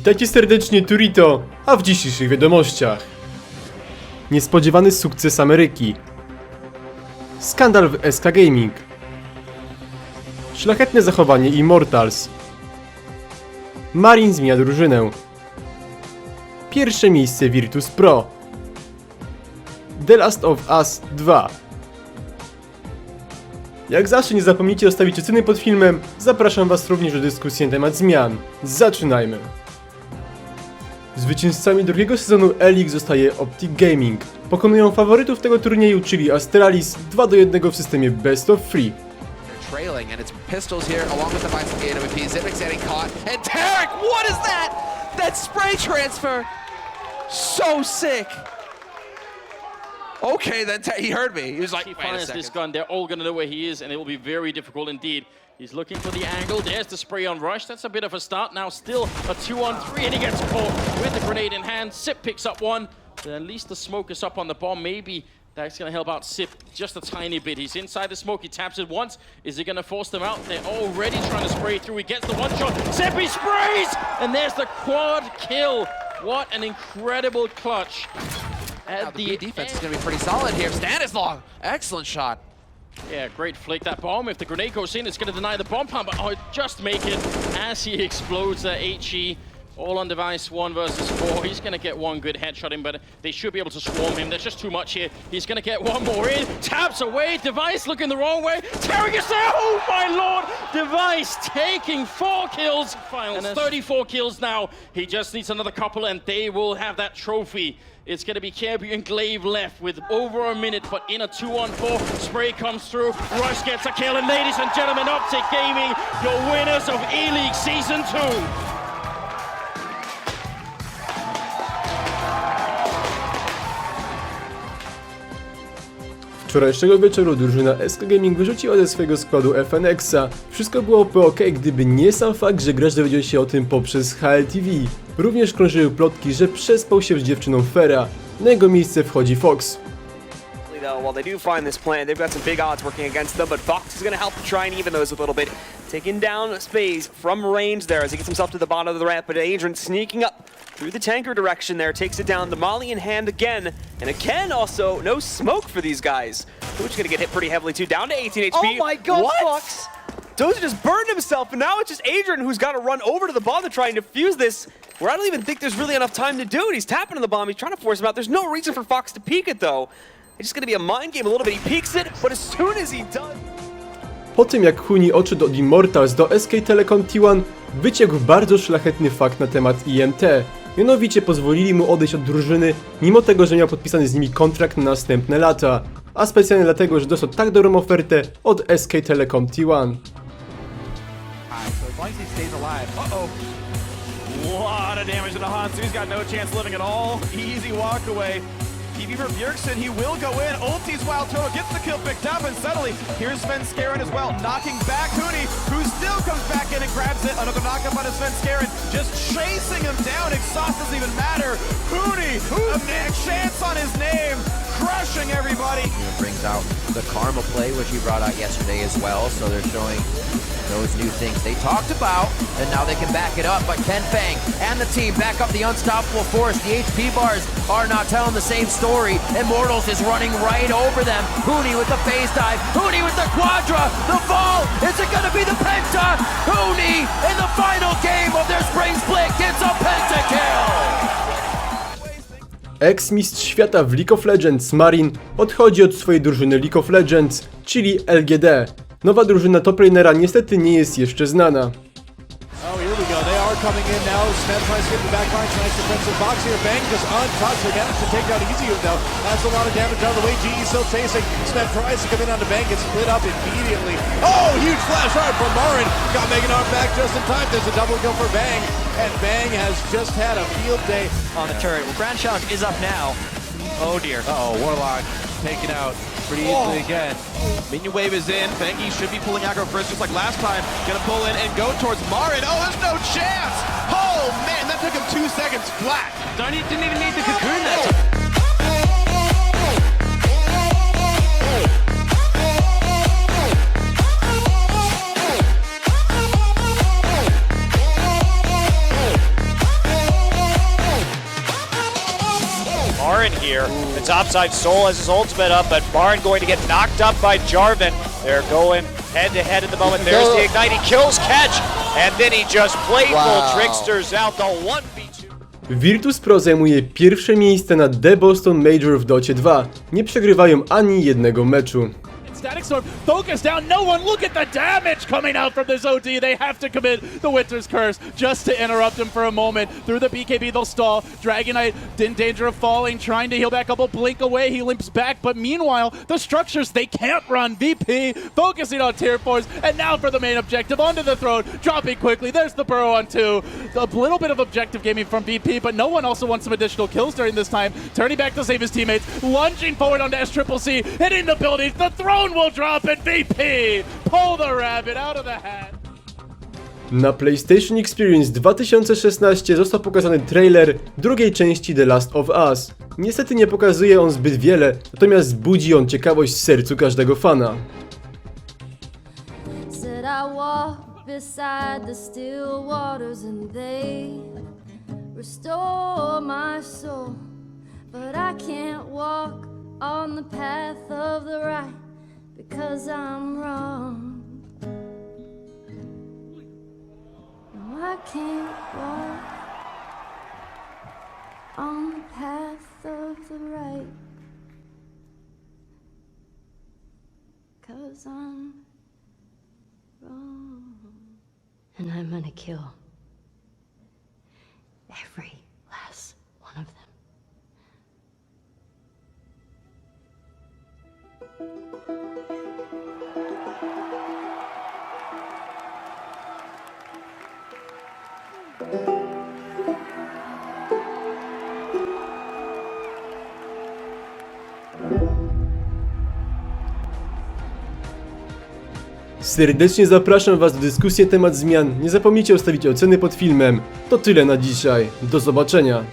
Witajcie serdecznie Turito, a w dzisiejszych wiadomościach. Niespodziewany sukces Ameryki. Skandal w SK Gaming. Szlachetne zachowanie Immortals. Marin zmienia drużynę. Pierwsze miejsce Virtus Pro. The Last of Us 2 jak zawsze nie zapomnijcie zostawić oceny pod filmem, zapraszam was również do dyskusji na temat zmian. Zaczynajmy! Zwycięzcami drugiego sezonu E-League zostaje Optic Gaming. Pokonują faworytów tego turnieju, czyli Astralis 2 do 1 w systemie Best of 3. They're trailing, and it's pistols here along with the Bison Gate MVP. Zipix getting caught, and Tarek, what is that? That spray transfer, so sick. Okay, then he heard me. He was like, he wait a finds second. this gun, they're all going to know where he is, and it will be very difficult indeed. He's looking for the angle. There's the spray on Rush. That's a bit of a start. Now still a two on three, and he gets caught with the grenade in hand. Sip picks up one. Then at least the smoke is up on the bomb. Maybe that's going to help out Sip just a tiny bit. He's inside the smoke. He taps it once. Is he going to force them out? They're already trying to spray through. He gets the one shot. Sip, he sprays! And there's the quad kill. What an incredible clutch. At Now, the B defense is going to be pretty solid here. Stanislaw, excellent shot. Yeah, great flick. That bomb, if the grenade goes in, it's going to deny the bomb pump, but oh, just make it as he explodes the HE. All on device, one versus four. He's going to get one good headshot in, but they should be able to swarm him. There's just too much here. He's going to get one more in. Taps away. Device looking the wrong way. Tarek is there. Oh, my lord. Device taking four kills. Finals, 34 kills now. He just needs another couple, and they will have that trophy. It's going to be Kirby and Glaive left with over a minute, but in a two-on-four, spray comes through. Rush gets a kill, and ladies and gentlemen, Optic Gaming, your winners of E-League Season 2. Wczorajszego wieczoru drużyna SK Gaming wyrzuciła ze swojego składu FNX-a. Wszystko byłoby ok, gdyby nie sam fakt, że gracz dowiedział się o tym poprzez HLTV. Również krążyły plotki, że przespał się z dziewczyną Fera. Na jego miejsce wchodzi Fox. Though, while they do find this plan, they've got some big odds working against them, but Fox is going to help to try and even those a little bit. Taking down Space from range there as he gets himself to the bottom of the ramp, but Adrian sneaking up through the tanker direction there, takes it down, the Molly in hand again, and again also, no smoke for these guys. Pooch going to get hit pretty heavily too, down to 18 HP. Oh my god, what? Fox! Dozer just burned himself, and now it's just Adrian who's got to run over to the bomb to try and defuse this. Where I don't even think there's really enough time to do it. He's tapping on the bomb, he's trying to force him out. There's no reason for Fox to peek it though. It's just gonna be a mind game a little bit. He peeks it, but as soon as he does. Po tym jak Huni odszedł od Immortals do SK Telecom T1, wyciekł bardzo szlachetny fakt na temat IMT. Mianowicie pozwolili mu odejść od drużyny, mimo tego, że miał podpisany z nimi kontrakt na następne lata. A specjalnie dlatego, że dostał tak dobrą ofertę od SK Telecom T1. So as long as he stays alive. Uh-oh. Lot of damage to the Hansu. He's got no chance living at all. Easy walk away. TV for Bjergsen, he will go in. Ulti's Wild Turtle gets the kill picked up, and suddenly here's Sven Skaren as well, knocking back Hooney, who still comes back in and grabs it. Another knockup on Sven Skaren, just chasing him down. Exhaust doesn't even matter. Hooney, crushing everybody. Brings out the karma play, which he brought out yesterday as well. So they're showing those new things they talked about, and now they can back it up. But Ken Fang and the team back up the unstoppable force. The HP bars are not telling the same story. Immortals is running right over them. Hooney with the phase dive. Hooney with the quadra. The fall. Is it going to be the penta? Hooney in the final game of their spring split gets a pentakill. Ex-mistrz świata w League of Legends Marin odchodzi od swojej drużyny League of Legends, czyli LGD. Nowa drużyna toplanera niestety nie jest jeszcze znana. Oh, tries to get the back line. Nice defensive box here. Bang just. They managed to take out easy though. That's a lot of damage the way. GE still chasing. Tries to come in on the split up immediately. Oh, huge flash art from Marin. Got Megan off back just in time. There's a double kill for Bang. And Bang has just had a field day. On the turret. Well, Grand Shock is up now. Oh dear. Uh oh, Warlock taken out pretty easily again. Minion wave is in. Bengi should be pulling aggro first, just like last time. Gonna pull in and go towards Marin. Oh, there's no chance! Oh man, that took him two seconds flat. Don't didn't even need to cocoon Baron here. The topside Soul has his ultimate up, but Baron going to get knocked up by Jarvan. They're going head to head at the moment. There's the ignite. He kills Catch, and then he just playful tricksters out the 1v2. Virtus Pro zajmuje pierwsze miejsce na The Boston Major w Docie 2. Nie przegrywają ani jednego meczu. Static Storm focus down. No one. Look at the damage coming out from this OD. They have to commit the Winter's Curse just to interrupt him for a moment. Through the BKB, they'll stall. Dragonite in danger of falling, trying to heal back up. A blink away. He limps back. But meanwhile, the structures they can't run. VP focusing on tier fours, and now for the main objective onto the throne, dropping quickly. There's the burrow on two. A little bit of objective gaming from VP, but no one also wants some additional kills during this time. Turning back to save his teammates, lunging forward onto S Triple C, hitting the buildings. The throne will drop, and VP pull the rabbit out of the hat. Na PlayStation Experience 2016 został pokazany trailer drugiej części The Last of Us. Niestety nie pokazuje on zbyt wiele, natomiast budzi on ciekawość w sercu każdego fana. Said I walk beside the still waters and they restore my soul. But I can't walk on the path of the right because I'm wrong. No, I can't walk on the path of the right because I'm wrong. And I'm gonna kill every last one of them. Serdecznie zapraszam Was do dyskusji na temat zmian. Nie zapomnijcie ustawić oceny pod filmem. To tyle na dzisiaj. Do zobaczenia.